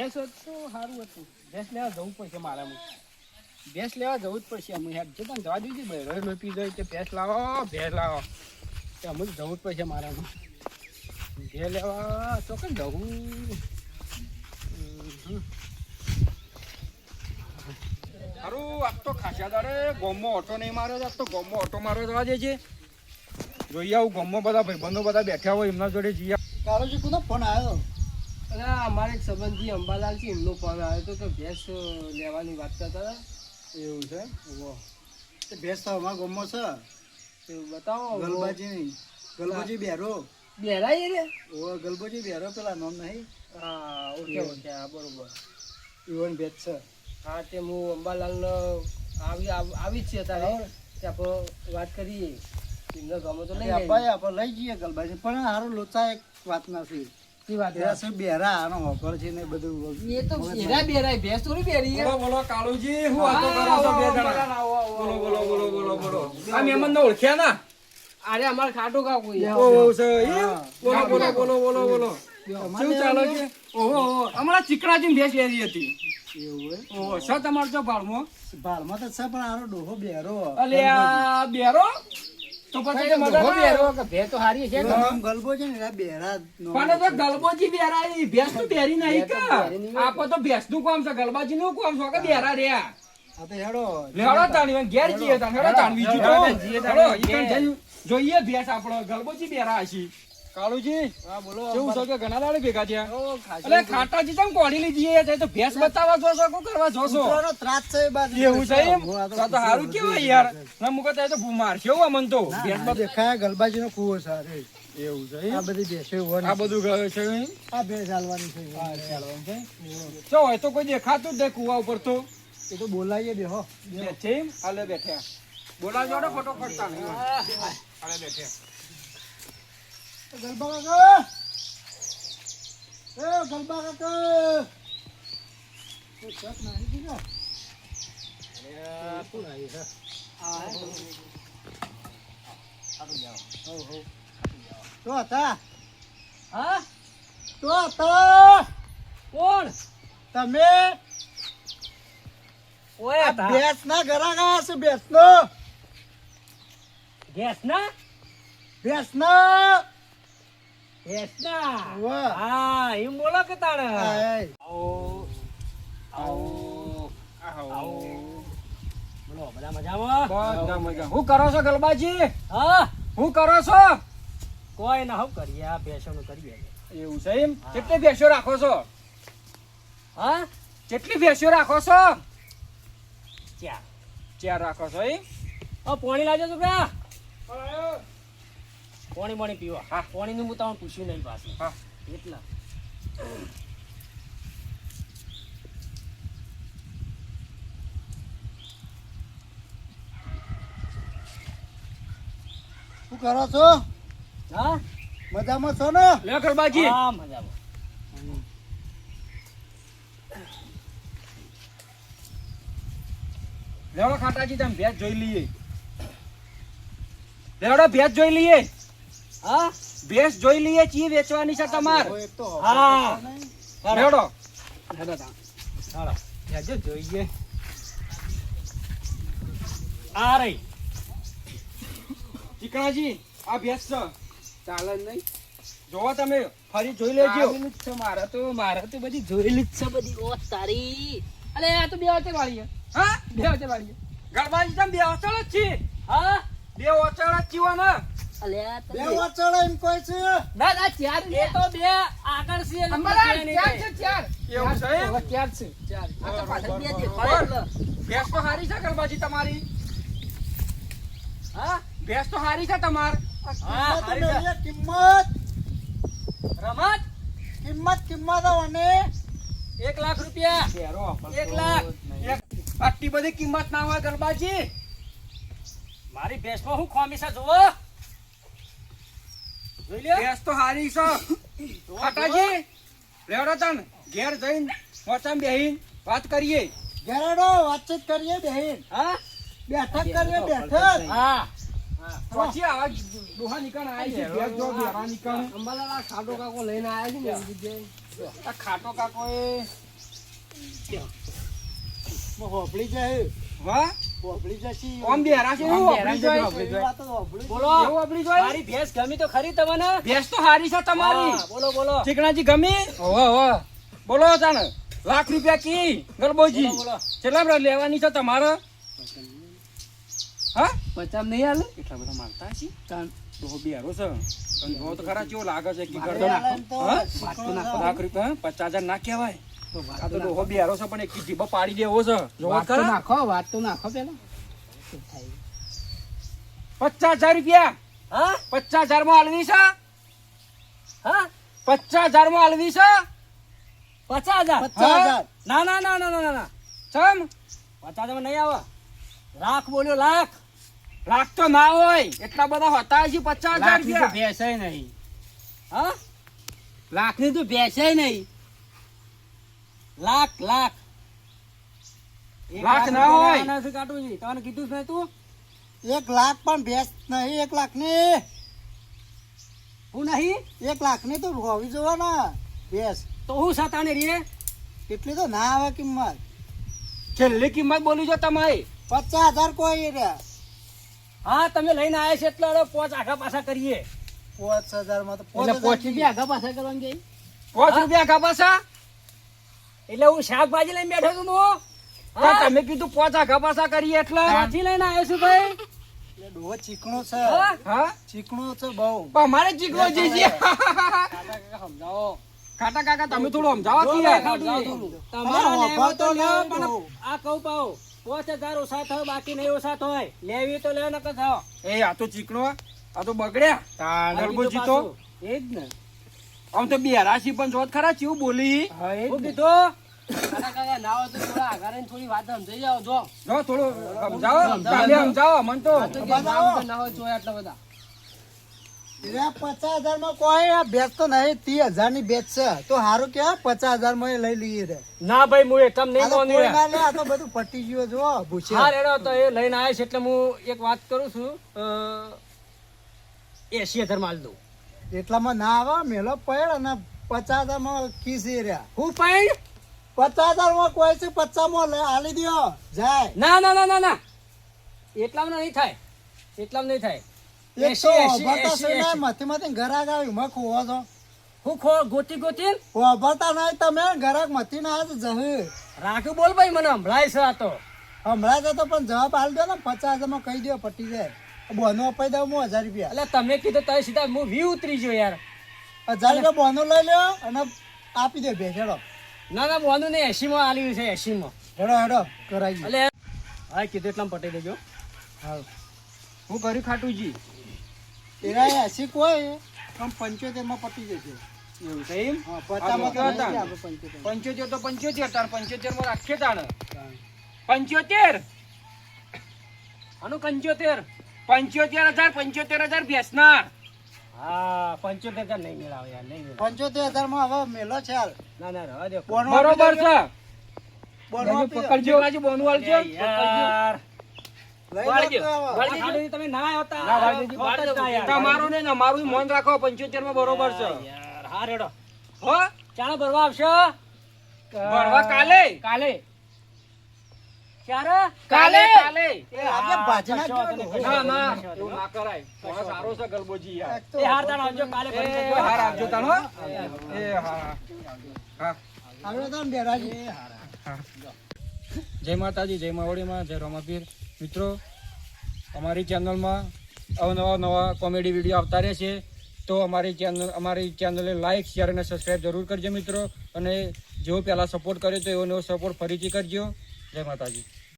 ભેંસ હતું સારું હતું. ભેંસ લેવા જવું પડશે મારામાં ભેંસ લેવા જવું જ પડશે. અમે યાર જો પણ જવા દીધી ભાઈ રોજ લોપી જાય તે ભેંસ લાવો ભેંસ લાવો. તે અમે જવું જ પડશે મારામાં ભેંસ લેવા ચોક્કસ જવું. સારું આજ તો ખાસા દાડે ગોમમાં ઓટો નહીં માર્યો આજ તો ગોમમાં ઓટો મારવા જવા દે છે. જોઈએ આવું ગોમમાં બધા ભાઈબંધો બધા બેઠા હોય એમના જોડે જઈએ કાળુજી કોનો ફોન આવ્યો અને અમારે એક સંબંધી અંબાલાલ છે એમનો ફોન આવ્યો હતો કે ભેંસ લેવાની વાત કરતા હતા. એવું છે? ઓહો. તે ભેંસ તો અમારા ગામમાં છે. તો બતાવો ગલબાજી ગલબાજી બેરો. બેરાઈ રે ઓ ગલબાજી બેરો પેલા નામ નહીં. હા ઓકે ઓકે હા બરોબર. ઈવન ભેજ છે. હા તે હું અંબાલાલ આવી આવી જ છે તારે તે આપણે વાત કરીએ. એમને ગમે તો લઈ આપણે આપણે લઈ જઈએ ગલબાજી. પણ હારું લોચા એક વાત નથી શી વાત છે. બેરા આનો હોકર છે ને બધું. એ તો બેરા બેરાય ભેંસ થોડી બેરી બોલો બોલો કાળુજી હું વાતો કરો છો બે જણા? બોલો બોલો બોલો બોલો બોલો. આ મહેમાન ને ઓળખ્યા ના? અરે અમારે ખાટો કા કોઈ ઓહો છે બોલો બોલો બોલો બોલો બોલો. શું ચાલે છે? ઓહો ઓહો. ચીકણાજી ભેંસ લેવી હતી. એવું ઓહો છે તમારો જો ભાડમાં ભાળમાં તો છે પણ આનો ડોહો બેરો. અલે બેરો? તો પછી મજા બેરો કે ભેંસ તો હારી છે ગલબો છે ને બેરા પણ તો ગલબોજી બેરાઈ ભેંસ તો બેરી નહીં કા. આપો તો ભેંસનું કામ છે ગલબાજી નું કામ છે કે બેરા રહ્યા. આ તો હેડો લેવડો તાણી. ઘેર જઈએ તાણ. હેડો તાણ બીજું તો હેડો, જઈએ તાણ. હેડો, ઈ ઘેર. તાણ જઈને જોઈએ ભેંસ આપણો. ગલબોજી બેરા હશી. કાળુજી હા બોલો કેવું છે કે ઘણા દાડે ભેગા થયા? એટલે ખાટાજી તમે કોડી લીધી છે તો ભેંસ બતાવવા જોશો કો કરવા જોશો? ત્રાસ છે બાજુ. એવું છે એમ? તો તો હારું કેવાય યાર. ના મુકો તો મારશે એવું અમન તો. ભેંસ ભેંસ દેખાય. ગલબાજી નો કુવો સારે એવું છે આ બધી ભેંસો હોય આ બધું ગયો છે આ ભેંસ હાલવાની છે. જો હોય તો કોઈ દેખાતું જ નહીં કુવા ઉપર તો. એ તો બોલાવીએ બેહો બેઠે હાલે બેઠ્યા બોલાવજો ફોટો પડતા નહીં હાલે બેઠ્યા ગલબા કાકા એ ગલબા કાકા એ શર્ટ નાખી દીધો? અરે, આવ્યું છે? હઉ, હઉ. તો હતા હા તો હતા કોણ તમે ઓય આ ના ઘરા ગયા છે ભેંસ નો ભેંસ ના. હા એમ બોલો કે તાણે. આવો આવો આવો. બોલો બધા મજામાં? બધા મજા. હું કરો છો ગલબાજી? હા. હું કરો છો? કોઈ ના હું કરીએ આ ભેંસોનું કરીએ. એવું છે એમ? કેટલી ભેંસો રાખો છો? હા? કેટલી ભેંસો રાખો છો? ચાર. ચાર રાખો છો એમ? પોણી પાણી છો છોકરા. પાણી પાણી પીવા. હા. પાણીનું હું તમને પૂછ્યું નહીં પાછું. હા. એટલા. શું કરો છો? હા? મજામાં છો ને? લે ગલબાજી હા મજામાં. લેવડો ખાટાજી તમે ભેજ જોઈ લઈએ. લેવડો ભેજ જોઈ લઈએ. હા? ભેંસ જોઈ લઈએ ચી વેચવાની છે તમાર. હા. હેડો. હેડો હાલો. ભેંસો જોઈએ. આ રહી. ચીકણાજી આ ભેંસ છે. ચાલે નહીં. જોવો તમે ફરી જોઈ લેજો. છે મારે તો મારે તો બધી જોયેલી જ છે બધી. ઓ તારી. અરે આ તો બે વચ્ચે વાળી હા? બે વચ્ચે વાળી. ગરબાજી તમે બે અચળ જ છી હા? બે અચળ જ છીએ ને અલે આ તો બે બે- વાચડો એમ કોઈ છે? ના ના ચાર એ તો બે આગળ છે એટલે અંબાલાલ, બે નહીં ચાર થાય. છે, ચાર. એવું છે એમ? હવે ચાર છે. ચાર. આ તો પાછળ બે બરોબર, દેખાય. બરોબર. એટલે. ભેંસ તો હારી છે ગરબાજી તમારી? ભેંસ તો હારી છે તમાર? કિંમત. રમત? કિંમત કિંમત અને એક લાખ રૂપિયા. એક લાખ. એક આટલી બધી કિંમત ના હોય ગરબાજી મારી ભેંસમાં હું ખોમી છે જુઓ. ભેંસ તો હારી છો. ખાટાજી લેવડો તન. ઘેર જઈને મોચામ બેહીન વાત કરીએ. ઘેરડો વાતચીત કરીએ બેહીન. હા? બેઠક કરીએ બેઠક. હા. પછી આવા ડોહા નીકળ આવી છે. જો નીકળ. અંબાલાલ ખાટો કાકો લઈને આયા છે ને આ ખાટો કાકો એ હોપડી જાય હા. હોભળી જશે ઓમ બેરા છે? બોલો? મારી ભેંસ ગમી તો ખરી તમને? ભેંસ તો હારી છે તમારી. બોલો બોલો. ચીકણાજી ગમી? ઓહો ઓહો. બોલો તાણ લાખ રૂપિયા કી? ગરબોજી બધા લેવાની છે તમારે? હા? પચામ નહીં હાલે? એટલા બધા માલતા છે તાન. ડોહો બેરો છે. પણ તો ખરા કેવો લાગે છે? કી કરતો હા? લાખ રૂપિયા? પચાસ હજાર ના કહેવાય. આ તો તો ડોહો બેરો છે પણ એક જીભો પાડી દેવો છે. વાત તો નાખો વાત તો નાખો પેલા. પચાસ હજાર રૂપિયા. હા? પચાસ હજારમાં આલવી છે? હા? પચાસ હજારમાં આલવી છે? પચાસ હજાર? પચાસ હજાર. ના ના ના ના ના ના, ના. ચમ? પચાસ હજાર નહીં આવે. લાખ બોલ્યો લાખ લાખ તો ના હોય. એટલા બધા હોતા છે પચાસ હજાર રૂપિયા. ભેંસાય નહીં. હા? લાખની તો બેસે નહીં. લાખ લાખ. લાખ ના હોય. કાઢવું છે. તને કીધું છે તું? એક લાખ પણ ભેસ નહીં એક લાખની. હું નહીં? એક લાખની તો હોવી જોવા ના ભેસ. તો હું સાતાને રીએ? એટલી તો ના આવે કિંમત. છેલ્લી કિંમત બોલી જો તમારી. પચાસ હજાર કોઈ રે. હા તમે લઈને આવ્યા છે એટલે હવે પોચ આખા પાછા કરીએ. પાંચ હજારમાં તો પાંચ રૂપિયા આખા પાછા કરવાની પોચ રૂપિયા આખા કાપાસા એટલે હું શાકભાજી લઈને બેઠો છું હું. તમે કીધું પોચા આખા કરીએ એટલે. ક્યાંથી લઈને આવ્યો છું ભાઈ. ડોહો ચીકણો છે. હા? હા? ચીકણો છે બહુ. અમારે ચીકણો છે કાકા કાકા કાકા તમે થોડું સમજાવો જો કે. મેં યાર. સમજાવું છું. તમારા અરે લેવા તો વાપરતો પણ આ કહું પાઉં પાંચ હજાર ઓછા થાય બાકી નહીં ઓછા થાય લેવી તો લેવા નકર થાવ એ આ તો ચીકણો આ તો બગડ્યા. ગરબોજી તો એ જ ને. આમ તો બે રાશિ પણ જોત ખરા ચેવું બોલી. હું કીધું? કાકા કાકા ના હોય તો કે પચાસ હજારમાં કોઈ નહીં ત્રીસ હજારની છે. તો સારું કેવાય પચાસ હજારમાં લઈ લઈએ રે. ના ભાઈ હું એકદમ નહીં તો માનું આ બધું પટી ગયું જો ભૂસે હા રેડો તો એ લઈને આવ્યા છે એટલે હું એક વાત કરું છું. એસી હજાર માલ દઉં. એટલામાં ના આવે મેલો પડ અને પચાસ હજારમાં ખીસી રહ્યા. હું પડ પચાસ હજારમાં કોઈ છે પચાસમાં લે- આલી દ્યો જાય. ના ના ના ના ના. એટલામાં નહીં થાય. એટલામાં નહીં થાય. તો. મથી મથી ઘરાક આવી માં ખોવો છો હું ખો ગોતી ગોતી? વાપરતા નહીં તમે ઘરાક મથી ના તો જહે. રાખું બોલ ભાઈ મને હમણાં છે તો. હમણાં જતો પણ જવાબ આલી દો ને પચાસમાં કહી દો પટી જાય. બોનો અપાઈ દઉં હું હજાર રૂપિયા. એટલે તમે કીધું તારે સીધા હું વી ઉતરી ગયો યાર. હજાર રૂપિયા બોનો લઈ લ્યો અને આપી દે હેડો. ના ના બોનો ને એસીમાં આલ્યું છે એસીમાં. હેડો હેડો કરાવી એટલે હા કીધું એટલા પટાઈ દેજો. હા હું કર્યું ખાટુજી એરા એસી કોઈ પણ પંચોતેરમાં પટી જશે. એવું છે એમ? નહીં પંચોતેર. પંચોતેર તો પંચોતેર તાર પંચોતેરમાં રાખીએ તાણ. પંચોતેર? આનું કંચોતેર પંચોતેર હજાર પંચોતેર હજાર ભેંસના હા પંચોતેર હજાર નહીં મેળાવે યાર નહીં પંચોતેર હજારમાં હવે મેલો છે હાલ. ના ના રહેવા દો. બરોબર છે. પકડજો. બાજુ બોનું યાર. તમે ના યાર. તમારું ને અમારું મન રાખો પંચોતેરમાં બરોબર છે. યાર હા રેડો. હો? ચાલો ભરવા આવશો? ભરવા કાલે? કાલે. ક્યારે? કાલે? કાલે. આજે ભાજના કશો વાંધો કેવો નહીં. ના ના એવું ના કરાય માણસ સારો છે ગલબોજી યાર એ હાર તાણ આવજો કાલે ભરી એ હાર આવજો તાણ હો. એ હા હા. આવડે તો બેરાજી. જય માતાજી જય માવડીમાં જય રમાપીર. મિત્રો અમારી ચેનલમાં અવનવા નવા કોમેડી વીડિયો આવતા રહે છે. તો અમારી ચેનલ અમારી ચેનલે લાઇક શેર અને સબસ્ક્રાઈબ જરૂર કરજો મિત્રો. અને જેવો પહેલાં સપોર્ટ કર્યો તો એવો નવો સપોર્ટ ફરીથી કરજો. જય માતાજી.